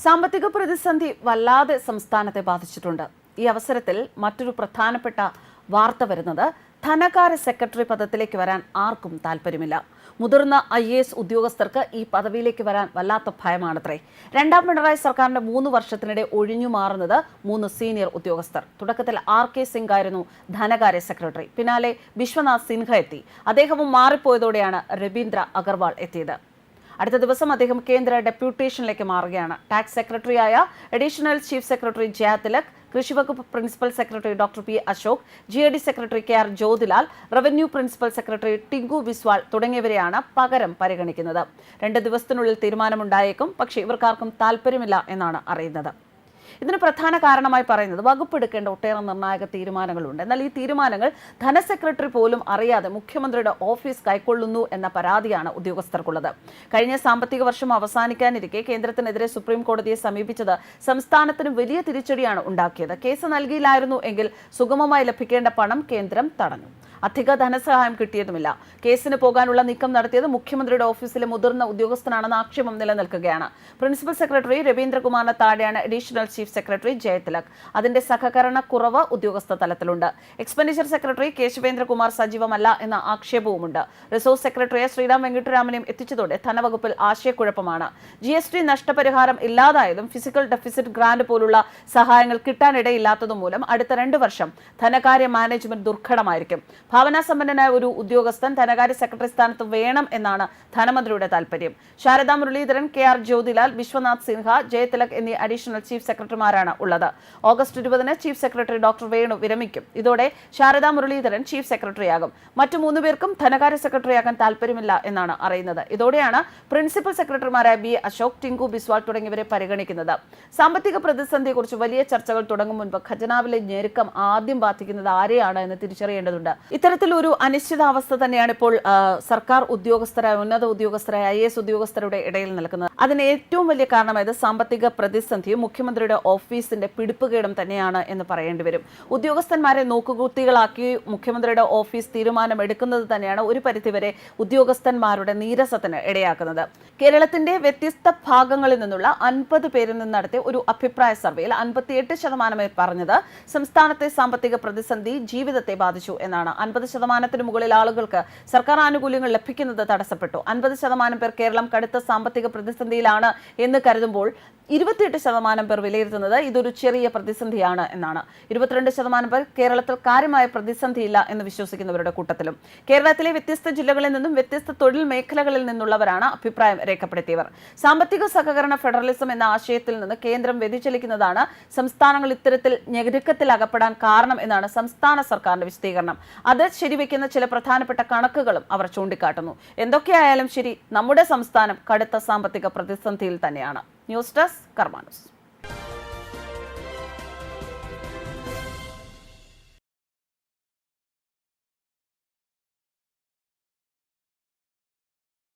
സാമ്പത്തിക പ്രതിസന്ധി വല്ലാതെ സംസ്ഥാനത്തെ ബാധിച്ചിട്ടുണ്ട്. ഈ അവസരത്തിൽ മറ്റൊരു പ്രധാനപ്പെട്ട വാർത്ത വരുന്നത് ധനകാര്യ സെക്രട്ടറി പദത്തിലേക്ക് വരാൻ ആർക്കും താല്പര്യമില്ല മുതിർന്ന ഐ എ എസ് ഉദ്യോഗസ്ഥർക്ക് ഈ പദവിയിലേക്ക് വരാൻ വല്ലാത്ത ഭയമാണത്രേ. രണ്ടാം പിണറായി സർക്കാരിന്റെ മൂന്ന് വർഷത്തിനിടെ ഒഴിഞ്ഞു മാറുന്നത് മൂന്ന് സീനിയർ ഉദ്യോഗസ്ഥർ. തുടക്കത്തിൽ ആർ കെ സിംഗ് ആയിരുന്നു ധനകാര്യ സെക്രട്ടറി. പിന്നാലെ വിശ്വനാഥ് സിൻഹ എത്തി. അദ്ദേഹവും മാറിപ്പോയതോടെയാണ് രവീന്ദ്ര അഗർവാൾ എത്തിയത്. അടുത്ത ദിവസം അദ്ദേഹം കേന്ദ്ര ഡെപ്യൂട്ടേഷനിലേക്ക് മാറുകയാണ്. ടാക്സ് സെക്രട്ടറിയായ additional chief secretary Jaya Tilak കൃഷി വകുപ്പ് principal secretary doctor P Ashok G A D secretary K R Jyothilal revenue principal secretary Tinku Biswal തുടങ്ങിയവരെയാണ് പകരം പരിഗണിക്കുന്നത്. രണ്ട് ദിവസത്തിനുള്ളിൽ തീരുമാനമുണ്ടായേക്കും പക്ഷേ ഇവർക്കാർക്കും താല്പര്യമില്ല എന്നാണ് അറിയുന്നത്. ഇതിന് പ്രധാന കാരണമായി പറയുന്നത് വകുപ്പെടുക്കേണ്ട ഒട്ടേറെ നിർണായക തീരുമാനങ്ങളുണ്ട്. എന്നാൽ ഈ തീരുമാനങ്ങൾ ധനസെക്രട്ടറി പോലും അറിയാതെ മുഖ്യമന്ത്രിയുടെ ഓഫീസ് കൈക്കൊള്ളുന്നു എന്ന പരാതിയാണ് ഉദ്യോഗസ്ഥർക്കുള്ളത്. കഴിഞ്ഞ സാമ്പത്തിക വർഷം അവസാനിക്കാനിരിക്കെ കേന്ദ്രത്തിനെതിരെ സുപ്രീം കോടതിയെ സമീപിച്ചത് സംസ്ഥാനത്തിന് വലിയ തിരിച്ചടിയാണ് ഉണ്ടാക്കിയത്. കേസ് നൽകിയില്ലായിരുന്നു എങ്കിൽ സുഗമമായി ലഭിക്കേണ്ട പണം കേന്ദ്രം തടഞ്ഞു. അധിക ധനസഹായം കിട്ടിയതുമില്ല. കേസിന് പോകാനുള്ള നീക്കം നടത്തിയത് മുഖ്യമന്ത്രിയുടെ ഓഫീസിലെ മുതിർന്ന ഉദ്യോഗസ്ഥനാണെന്ന ആക്ഷേപം നിലനിൽക്കുകയാണ്. പ്രിൻസിപ്പൽ സെക്രട്ടറി രവീന്ദ്രകുമാറിന് താഴെയാണ് അഡീഷണൽ ചീഫ് സെക്രട്ടറി ജയതിലക്. അതിന്റെ സഹകരണ കുറവ് ഉദ്യോഗസ്ഥ തലത്തിലുണ്ട്. എക്സ്പെൻഡിച്ചർ സെക്രട്ടറി കേശവേന്ദ്രകുമാർ സജീവമല്ല എന്ന ആക്ഷേപവുമുണ്ട്. റിസോഴ്സ് സെക്രട്ടറിയെ ശ്രീറാം വെങ്കിട്ടരാമനെയും എത്തിച്ചതോടെ ധനവകുപ്പിൽ ആശയക്കുഴപ്പമാണ്. ജി എസ് ടി നഷ്ടപരിഹാരം ഇല്ലാതായതും ഫിസിക്കൽ ഡെഫിസിറ്റ് ഗ്രാന്റ് പോലുള്ള സഹായങ്ങൾ കിട്ടാനിടയില്ലാത്തതും മൂലം അടുത്ത രണ്ട് വർഷം ധനകാര്യ മാനേജ്മെന്റ് ദുർഘടമായിരിക്കും. ഭാവനാസമ്പന്നനായ ഒരു ഉദ്യോഗസ്ഥൻ ധനകാര്യ സെക്രട്ടറി സ്ഥാനത്ത് വേണം എന്നാണ് ധനമന്ത്രിയുടെ താൽപര്യം ശാരദാ മുരളീധരൻ കെ ആർ ജ്യോതിലാൽ വിശ്വനാഥ് സിൻഹ ജയതിലക് എന്നീ അഡീഷണൽ ചീഫ് സെക്രട്ടറിമാരാണ് ഉള്ളത്. ഓഗസ്റ്റ് ഇരുപതിന് ചീഫ് സെക്രട്ടറി ഡോക്ടർ വേണു വിരമിക്കും. ഇതോടെ ശാരദാ മുരളീധരൻ ചീഫ് സെക്രട്ടറിയാകും. മറ്റു മൂന്ന് പേർക്കും ധനകാര്യ സെക്രട്ടറിയാകാൻ താല്പര്യമില്ല എന്നാണ് അറിയുന്നത്. ഇതോടെയാണ് പ്രിൻസിപ്പൽ സെക്രട്ടറിമാരായ ബി അശോക് ടിങ്കു ബിസ്വാൾ തുടങ്ങിയവരെ പരിഗണിക്കുന്നത്. സാമ്പത്തിക പ്രതിസന്ധിയെക്കുറിച്ച് വലിയ ചർച്ചകൾ തുടങ്ങും മുൻപ് ഖജനാവിലെ ഞെരുക്കം ആദ്യം ബാധിക്കുന്നത് ആരെയാണ് എന്ന് തിരിച്ചറിയേണ്ടതുണ്ട്. ഇത്തരത്തിലൊരു അനിശ്ചിതാവസ്ഥ തന്നെയാണ് ഇപ്പോൾ സർക്കാർ ഉദ്യോഗസ്ഥരായ ഉന്നത ഉദ്യോഗസ്ഥരായ ഐ എസ് ഉദ്യോഗസ്ഥരുടെ ഇടയിൽ നിൽക്കുന്നത്. അതിന് ഏറ്റവും വലിയ കാരണമായത് സാമ്പത്തിക പ്രതിസന്ധിയും മുഖ്യമന്ത്രിയുടെ ഓഫീസിന്റെ പിടിപ്പുകേടും തന്നെയാണ് എന്ന് പറയേണ്ടി വരും. ഉദ്യോഗസ്ഥന്മാരെ നോക്കുകുത്തികളാക്കി മുഖ്യമന്ത്രിയുടെ ഓഫീസ് തീരുമാനമെടുക്കുന്നത് തന്നെയാണ് ഒരു പരിധിവരെ ഉദ്യോഗസ്ഥന്മാരുടെ നീരസത്തിന് ഇടയാക്കുന്നത്. കേരളത്തിന്റെ വ്യത്യസ്ത ഭാഗങ്ങളിൽ നിന്നുള്ള അൻപത് പേരിൽ നിന്ന് നടത്തിയ ഒരു അഭിപ്രായ സർവേയിൽ അൻപത്തിയെട്ട് ശതമാനമായി പറഞ്ഞത് സംസ്ഥാനത്തെ സാമ്പത്തിക പ്രതിസന്ധി ജീവിതത്തെ ബാധിച്ചു എന്നാണ്. അൻപത് ശതമാനത്തിന് മുകളിൽ ആളുകൾക്ക് സർക്കാർ ആനുകൂല്യങ്ങൾ ലഭിക്കുന്നത് തടസ്സപ്പെട്ടു. അൻപത് ശതമാനം പേർ കേരളം കടുത്ത സാമ്പത്തിക പ്രതിസന്ധിയിലാണ് എന്ന് കരുതുമ്പോൾ ഇരുപത്തിയെട്ട് ശതമാനം പേർ വിലയിരുത്തുന്നത് ഇതൊരു ചെറിയ പ്രതിസന്ധിയാണ് എന്നാണ്. ഇരുപത്തിരണ്ട് ശതമാനം പേർ കേരളത്തിൽ കാര്യമായ പ്രതിസന്ധിയില്ല എന്ന് വിശ്വസിക്കുന്നവരുടെ കൂട്ടത്തിലും. കേരളത്തിലെ വ്യത്യസ്ത ജില്ലകളിൽ നിന്നും വ്യത്യസ്ത തൊഴിൽ മേഖലകളിൽ നിന്നുള്ളവരാണ് അഭിപ്രായം രേഖപ്പെടുത്തിയവർ. സാമ്പത്തിക സഹകരണ ഫെഡറലിസം എന്ന ആശയത്തിൽ നിന്ന് കേന്ദ്രം വ്യതിചലിക്കുന്നതാണ് സംസ്ഥാനങ്ങൾ ഇത്തരത്തിൽ ഞെരുക്കത്തിൽ അകപ്പെടാൻ കാരണം എന്നാണ് സംസ്ഥാന സർക്കാരിന്റെ വിശദീകരണം. ശരിവെക്കുന്ന ചില പ്രധാനപ്പെട്ട കണക്കുകളും അവർ ചൂണ്ടിക്കാട്ടുന്നു. എന്തൊക്കെയായാലും ശരി നമ്മുടെ സംസ്ഥാനം കടുത്ത സാമ്പത്തിക പ്രതിസന്ധിയിൽ തന്നെയാണ്. News desk കർമാനൂസ്.